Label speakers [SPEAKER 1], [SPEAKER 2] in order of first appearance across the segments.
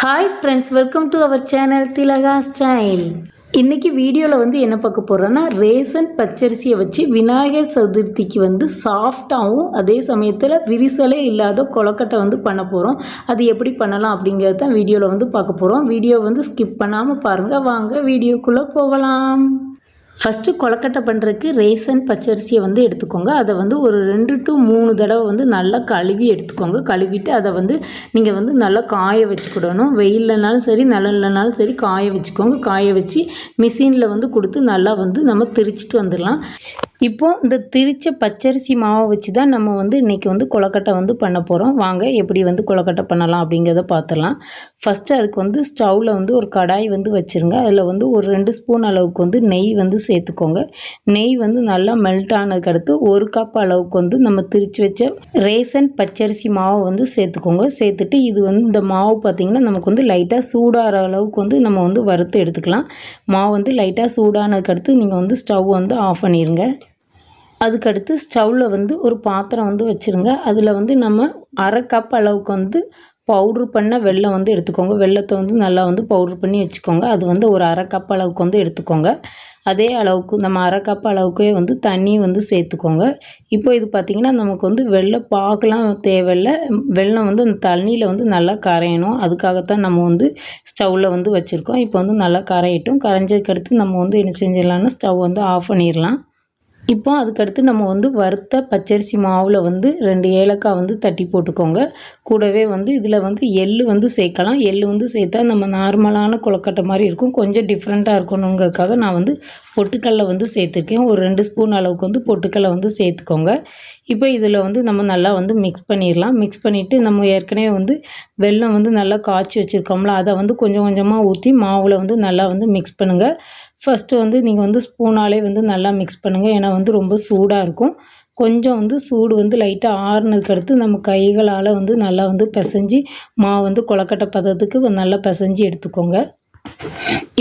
[SPEAKER 1] Hi friends welcome to our channel Thilaga style இன்றைக்கி வீடியோவில் வந்து என்ன பார்க்க போகிறோன்னா ரேசன் பச்சரிசியை வச்சு விநாயகர் சதுர்த்திக்கு வந்து சாஃப்டாகவும் அதே சமயத்தில் விரிசலே இல்லாத கொலக்கட்டை வந்து பண்ண போகிறோம் அது எப்படி பண்ணலாம் அப்படிங்கிறது தான் வீடியோவில் வந்து பார்க்க போகிறோம் வீடியோ வந்து ஸ்கிப் பண்ணாமல் பாருங்கள் வாங்க வீடியோக்குள்ளே போகலாம். ஃபஸ்ட்டு கொலக்கட்டை பண்ணுறதுக்கு ரேசன் பச்சரிசியை வந்து எடுத்துக்கோங்க. அதை வந்து ஒரு ரெண்டு டு மூணு தடவை வந்து நல்லா கழுவி எடுத்துக்கோங்க. கழுவிட்டு அதை வந்து நீங்கள் வந்து நல்லா காய வச்சுக்கிடணும். வெயில்லனாலும் சரி நிழல்லனாலும் சரி காய வச்சுக்கோங்க. காய வச்சு மிஷினில் வந்து கொடுத்து நல்லா வந்து நம்ம திரிச்சிட்டு வந்துடலாம். இப்போ இந்த திரிச்ச பச்சரிசி மாவை வச்சு தான் நம்ம வந்து இன்றைக்கி வந்து கொலக்கட்டை வந்து பண்ண போகிறோம் வாங்க எப்படி வந்து கொலக்கட்டை பண்ணலாம் அப்படிங்கிறத பார்த்துடலாம் ஃபஸ்ட்டு அதுக்கு வந்து ஸ்டவ்வில் வந்து ஒரு கடாய் வந்து வச்சுருங்க. அதில் வந்து ஒரு ரெண்டு ஸ்பூன் அளவுக்கு வந்து நெய் வந்து சேர்த்துக்கோங்க. நெய் வந்து நல்லா மெல்ட் ஆனதுக்கு அடுத்து ஒரு கப் அளவுக்கு வந்து நம்ம திரிச்சு வச்ச ரேசன் பச்சரிசி மாவை வந்து சேர்த்துக்கோங்க. சேர்த்துட்டு இது வந்து இந்த மாவு பார்த்திங்கன்னா நமக்கு வந்து லைட்டாக சூடாகிற அளவுக்கு வந்து நம்ம வந்து வறுத்து எடுத்துக்கலாம். மாவு வந்து லைட்டாக சூடானதுக்கு அடுத்து நீங்கள் வந்து ஸ்டவ் வந்து ஆஃப் பண்ணிடுங்க அதுக்கடுத்து ஸ்டவ்வில் வந்து ஒரு பாத்திரம் வந்து வச்சுருங்க. அதில் வந்து நம்ம அரை கப் அளவுக்கு வந்து பவுட்ரு பண்ண வெள்ளம் வந்து எடுத்துக்கோங்க. வெள்ளத்தை வந்து நல்லா வந்து பவுட்ரு பண்ணி வச்சுக்கோங்க. அது வந்து ஒரு அரை கப் அளவுக்கு வந்து எடுத்துக்கோங்க. அதே அளவுக்கு நம்ம அரை கப் அளவுக்கே வந்து தண்ணி வந்து சேர்த்துக்கோங்க. இப்போ இது பார்த்திங்கன்னா நமக்கு வந்து வெள்ளை பாகலாம் தேவையில்லை. வெள்ளம் வந்து அந்த தண்ணியில் வந்து நல்லா கரையணும். அதுக்காகத்தான் நம்ம வந்து ஸ்டவ்வில் வந்து வச்சுருக்கோம். இப்போ வந்து நல்லா கரையட்டும். கரைஞ்சதுக்கு அடுத்து நம்ம வந்து என்ன செஞ்சிடலாம்னா ஸ்டவ் வந்து ஆஃப் பண்ணிடலாம். இப்போ அதுக்கடுத்து நம்ம வந்து வறுத்த பச்சரிசி மாவில் வந்து ரெண்டு ஏலக்காய் வந்து தட்டி போட்டுக்கோங்க. கூடவே வந்து இதில் வந்து எள் வந்து சேர்க்கலாம். எள் வந்து சேர்த்தா நம்ம நார்மலான கொலக்கட்டை மாதிரி இருக்கும். கொஞ்சம் டிஃப்ரெண்ட்டாக இருக்கணுங்கிறதுக்காக நான் வந்து பொட்டுக்கடலை வந்து சேர்த்துருக்கேன். ஒரு ரெண்டு ஸ்பூன் அளவுக்கு வந்து பொட்டுக்கடலை வந்து சேர்த்துக்கோங்க. இப்போ இதில் வந்து நம்ம நல்லா வந்து மிக்ஸ் பண்ணிடலாம். மிக்ஸ் பண்ணிவிட்டு நம்ம ஏற்கனவே வந்து வெல்லம் வந்து நல்லா காய்ச்சி வச்சுருக்கோம்ல அதை வந்து கொஞ்சம் கொஞ்சமாக ஊற்றி மாவில் வந்து நல்லா வந்து மிக்ஸ் பண்ணுங்கள் ஃபஸ்ட்டு வந்து நீங்கள் வந்து ஸ்பூனாலே வந்து நல்லா மிக்ஸ் பண்ணுங்கள் ஏன்னா வந்து ரொம்ப சூடாக இருக்கும். கொஞ்சம் வந்து சூடு வந்து லைட்டாக ஆறுனதுக்கு அடுத்து நம்ம கைகளால் வந்து நல்லா வந்து பிசைஞ்சு மாவு வந்து கொலக்கட்டை பதத்துக்கு நல்லா பிசைஞ்சு எடுத்துக்கோங்க.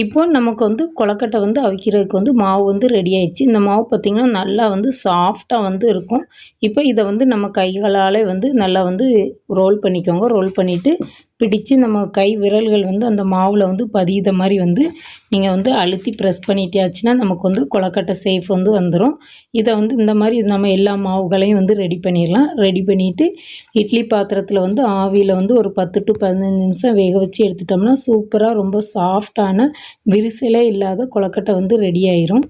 [SPEAKER 1] இப்போ நமக்கு வந்து கொலக்கட்டை வந்து அவிக்கிறதுக்கு வந்து மாவு வந்து ரெடி ஆயிடுச்சு. இந்த மாவு பார்த்திங்கன்னா நல்லா வந்து சாஃப்டாக வந்து இருக்கும். இப்போ இதை வந்து நம்ம கைகளால் வந்து நல்லா வந்து ரோல் பண்ணிக்கோங்க. ரோல் பண்ணிவிட்டு பிடித்து நம்ம கை விரல்கள் வந்து அந்த மாவில் வந்து பதியுத மாதிரி வந்து நீங்கள் வந்து அழுத்தி ப்ரெஸ் பண்ணிட்டாச்சுன்னா நமக்கு வந்து கொலக்கட்டை சேஃப் வந்து வந்துடும் இதை வந்து இந்த மாதிரி நம்ம எல்லா மாவுகளையும் வந்து ரெடி பண்ணிடலாம். ரெடி பண்ணிவிட்டு இட்லி பாத்திரத்தில் வந்து ஆவியில் வந்து ஒரு பத்து டு பதினஞ்சு நிமிஷம் வேக வச்சு எடுத்துட்டோம்னா சூப்பராக ரொம்ப சாஃப்டான விரிசலே இல்லாத கொலக்கட்டை வந்து ரெடி ஆயிரும்.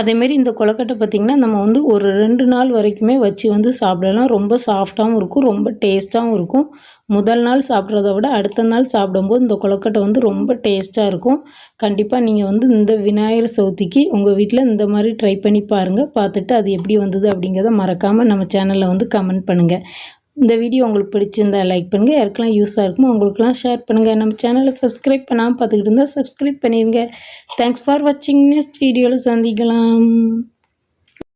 [SPEAKER 1] அதேமாரி இந்த கொலக்கட்டை பார்த்திங்கன்னா நம்ம வந்து ஒரு ரெண்டு நாள் வரைக்குமே வச்சு வந்து சாப்பிடலாம். ரொம்ப சாஃப்டாகவும் இருக்கும் ரொம்ப டேஸ்ட்டாகவும் இருக்கும். முதல் நாள் சாப்பிட்றத விட அடுத்த நாள் சாப்பிடும்போது இந்த கொலக்கட்டை வந்து ரொம்ப டேஸ்ட்டாக இருக்கும். கண்டிப்பாக நீங்கள் வந்து இந்த விநாயகர் சவுதிக்கு உங்கள் வீட்டில் இந்த மாதிரி ட்ரை பண்ணி பாருங்கள் பார்த்துட்டு அது எப்படி வந்தது அப்படிங்கிறத மறக்காமல் நம்ம சேனலில் வந்து கமெண்ட் பண்ணுங்கள் இந்த வீடியோ உங்களுக்கு பிடிச்சிருந்தா லைக் பண்ணுங்கள் யாருக்கெல்லாம் யூஸாக இருக்குமோ அவங்களுக்குலாம் ஷேர் பண்ணுங்கள் நம்ம சேனலை சப்ஸ்கிரைப் பண்ணாமல் பார்த்துக்கிட்டு இருந்தால் சப்ஸ்கிரைப் பண்ணிடுங்க தேங்க்ஸ் ஃபார் வாட்சிங் நெக்ஸ்ட் வீடியோவில் சந்திக்கலாம்.